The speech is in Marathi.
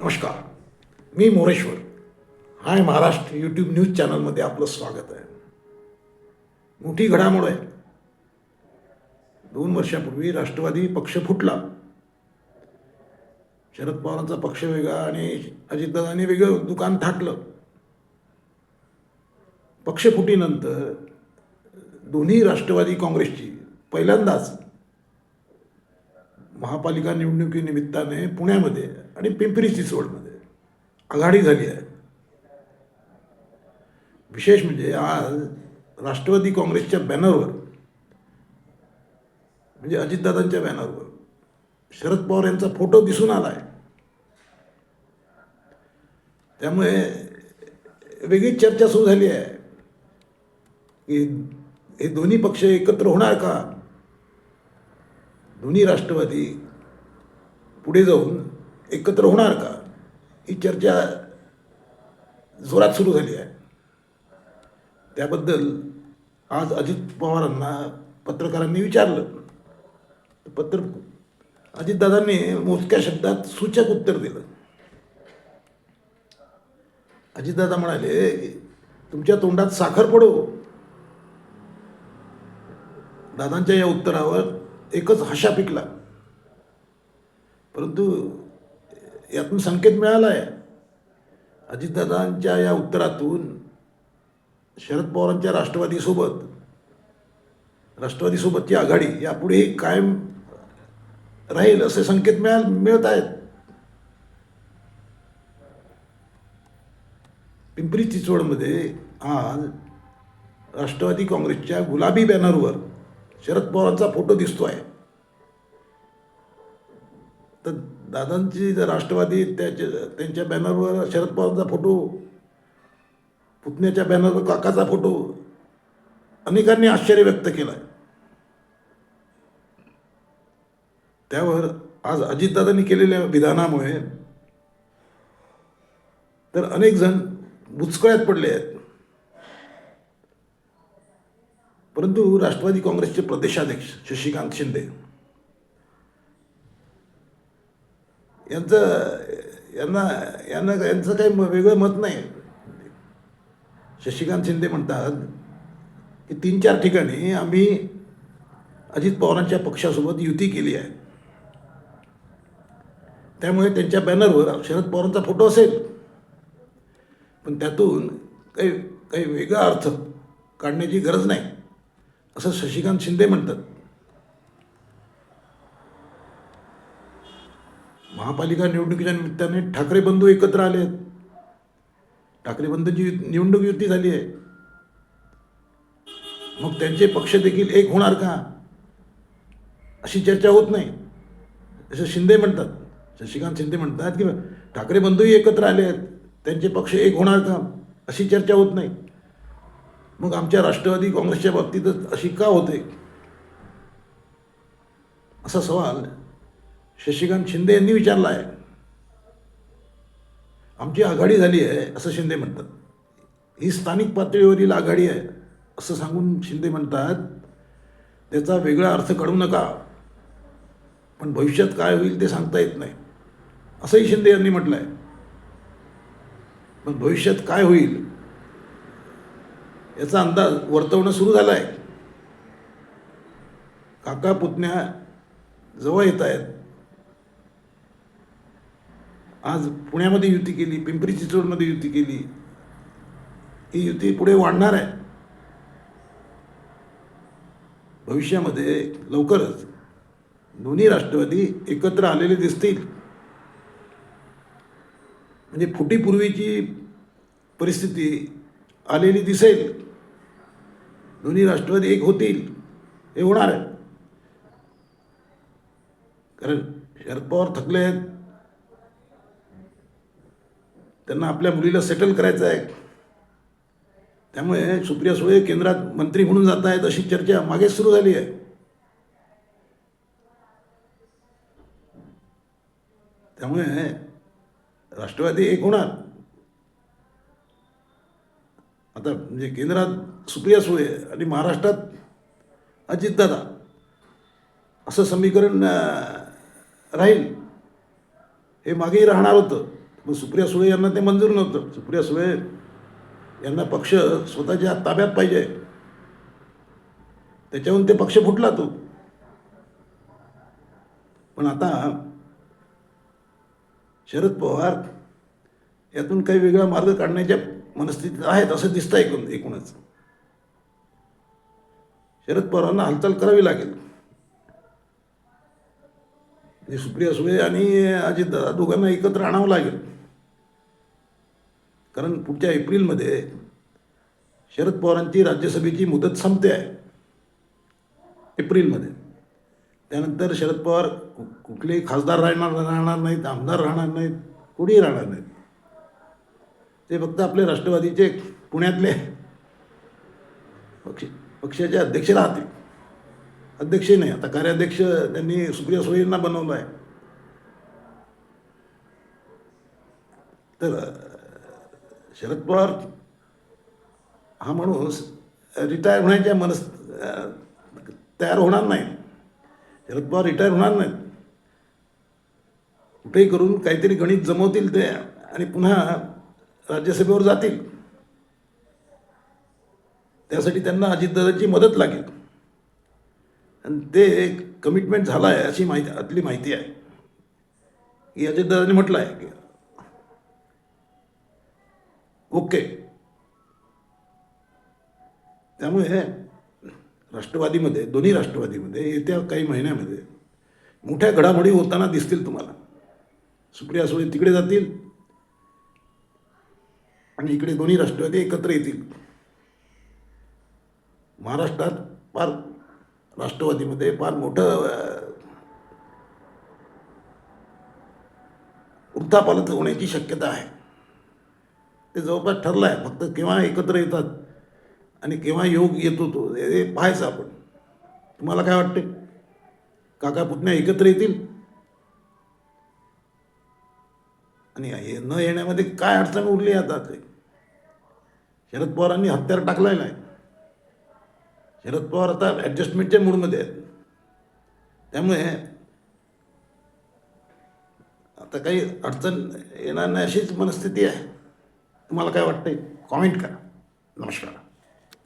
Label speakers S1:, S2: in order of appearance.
S1: नमस्कार. मी Moreshwar. Hi Maharashtra YouTube news चॅनलमध्ये आपलं स्वागत आहे. मोठी घडामोड आहे. दोन वर्षापूर्वी राष्ट्रवादी पक्ष फुटला. शरद पवारांचा पक्ष वेगळा आणि अजितदादांनी वेगळं दुकान थाटलं. पक्षफुटीनंतर दोन्ही राष्ट्रवादी काँग्रेसची पहिल्यांदाच महापालिका निवडणुकीनिमित्ताने पुण्यामध्ये आणि पिंपरी चिंचवडमध्ये आघाडी झाली आहे. विशेष म्हणजे आज राष्ट्रवादी काँग्रेसच्या बॅनरवर म्हणजे अजितदादांच्या बॅनरवर शरद पवार यांचा फोटो दिसून आला आहे त्यामुळे वेगळीच चर्चा सुरू झाली आहे की हे दोन्ही पक्ष एकत्र होणार का? दोन्ही राष्ट्रवादी पुढे जाऊन एकत्र होणार का? ही चर्चा जोरात सुरू झाली आहे. त्याबद्दल आज अजित पवारांना पत्रकारांनी विचारलं. पत्र अजितदादांनी मोजक्या शब्दात सूचक उत्तर दिलं. अजितदादा म्हणाले तुमच्या तोंडात साखर पडो. दादांच्या या उत्तरावर एकच हशा पिकला. परंतु यातून संकेत मिळाला आहे अजितदादांच्या या उत्तरातून शरद पवारांच्या राष्ट्रवादीसोबत राष्ट्रवादीसोबतची आघाडी यापुढेही कायम राहील असे संकेत मिळा मिळत आहेत. पिंपरी चिंचवडमध्ये आज राष्ट्रवादी काँग्रेसच्या गुलाबी बॅनरवर शरद पवारांचा फोटो दिसतो आहे तर दादांची जर राष्ट्रवादी त्याच्या त्यांच्या बॅनरवर शरद पवारांचा फोटो पुतण्याच्या बॅनरवर काकाचा फोटो अनेकांनी आश्चर्य व्यक्त केलं आहे त्यावर आज अजितदादांनी केलेल्या विधानामुळे तर अनेक जण बुचकळ्यात पडले आहेत. परंतु राष्ट्रवादी काँग्रेसचे प्रदेशाध्यक्ष शशिकांत शिंदे यांचं यांना यांना यांचं काही म- वेगळं मत नाही. शशिकांत शिंदे म्हणतात की तीन चार ठिकाणी आम्ही अजित पवारांच्या पक्षासोबत युती केली आहे. त्यामुळे त्यांच्या बॅनरवर शरद पवारांचा फोटो असेल. पण त्यातून काही काही वेगळा अर्थ काढण्याची गरज नाही. असं शशिकांत शिंदे म्हणतात. महापालिका निवडणुकीच्या निमित्ताने ठाकरे बंधू एकत्र आले आहेत. ठाकरे बंधूंची निवडणूक युती झाली आहे. मग त्यांचे पक्ष देखील एक होणार का? अशी चर्चा होत नाही. असं शिंदे म्हणतात. शशिकांत शिंदे म्हणतात की ठाकरे बंधूही एकत्र आले आहेत. त्यांचे पक्ष एक होणार का? अशी चर्चा होत नाही. मग आमच्या राष्ट्रवादी काँग्रेसच्या बाबतीतच अशी का होते? असा सवाल शशिकांत शिंदे यांनी विचारला आहे. आमची आघाडी झाली आहे असं शिंदे म्हणतात. ही स्थानिक पातळीवरील आघाडी आहे असं सांगून शिंदे म्हणतात. त्याचा वेगळा अर्थ कळू नका. पण भविष्यात काय होईल ते सांगता येत नाही. असंही शिंदे यांनी म्हटलं आहे पण भविष्यात काय होईल याचा अंदाज वर्तवणं सुरू झाला आहे काका पुतण्या जवळ येत आहेत. आज पुण्यामध्ये युती केली पिंपरी चिंचवडमध्ये युती केली. ही युती पुढे वाढणार आहे. भविष्यामध्ये लवकरच दोन्ही राष्ट्रवादी एकत्र आलेले दिसतील. म्हणजे फुटीपूर्वीची परिस्थिती आलेली दिसेल. दोन्ही राष्ट्रवादी एक होतील हे होणार आहे. कारण शरद पवार थकले आहेत. त्यांना आपल्या मुलीला सेटल करायचं आहे. त्यामुळे सुप्रिया सुळे केंद्रात मंत्री म्हणून जात आहेत अशी चर्चा मागेच सुरू झाली आहे. त्यामुळे राष्ट्रवादी एक होणार. आता म्हणजे केंद्रात सुप्रिया सुळे आणि महाराष्ट्रात अजितदादा असं समीकरण राहील. हे मागेही राहणार होतं. मग सुप्रिया सुळे यांना ते मंजूर नव्हतं. सुप्रिया सुळे यांना पक्ष स्वतःच्या ताब्यात पाहिजे. त्याच्याहून ते पक्ष फुटला तो. पण आता शरद पवार यातून काही वेगळा मार्ग काढण्याच्या मनस्थितीत आहेत असं दिसतं एकूण एकूणच. शरद पवारांना हालचाल करावी लागेल. म्हणजे सुप्रिया सुळे आणि अजित दादा दोघांना एकत्र आणावं लागेल. कारण पुढच्या एप्रिलमध्ये शरद पवारांची राज्यसभेची मुदत संपते आहे. एप्रिलमध्ये. त्यानंतर शरद पवार कुठलेही खासदार राहणार राहणार नाहीत आमदार राहणार नाहीत कोणीही राहणार नाहीत. ते फक्त आपले राष्ट्रवादीचे पुण्यातले पक्ष पक्षाचे अध्यक्ष राहतील अध्यक्ष नाही. आता कार्याध्यक्ष त्यांनी सुप्रिया सुळेंना बनवलं आहे तर शरद पवार हा माणूस रिटायर होण्याच्या मनस तयार होणार नाही. शरद पवार रिटायर होणार नाहीत. कुठेही करून काहीतरी गणित जमवतील ते आणि पुन्हा राज्यसभेवर जातील. त्यासाठी त्यांना अजितदादांची मदत लागेल. आणि ते एक कमिटमेंट झालं आहे अशी माहिती आतली माहिती आहे. की अजितदादांनी म्हटलं आहे की ओके. त्यामुळे राष्ट्रवादीमध्ये दोन्ही राष्ट्रवादीमध्ये येत्या काही महिन्यामध्ये मोठ्या घडामोडी होताना दिसतील तुम्हाला. सुप्रिया सुळे तिकडे जातील आणि इकडे दोन्ही राष्ट्रवादी एकत्र येतील. महाराष्ट्रात फार राष्ट्रवादीमध्ये फार मोठं वृत्तापालत होण्याची शक्यता आहे. ते जवळपास ठरलं आहे फक्त केव्हा एकत्र येतात आणि केव्हा योग येतो तो हे पाहायचं आपण. तुम्हाला काय वाटते काका पुतण्या एकत्र येतील? आणि हे न येण्यामध्ये काय अडचण उरली आता ते? शरद पवारांनी हत्यार टाकलाय नाही. शरद पवार आता ॲडजस्टमेंटच्या मूडमध्ये आहेत. त्यामुळे आता काही अडचण येणार नाही अशीच मनस्थिती आहे. तुम्हाला काय वाटतंय? कॉमेंट करा. नमस्कार.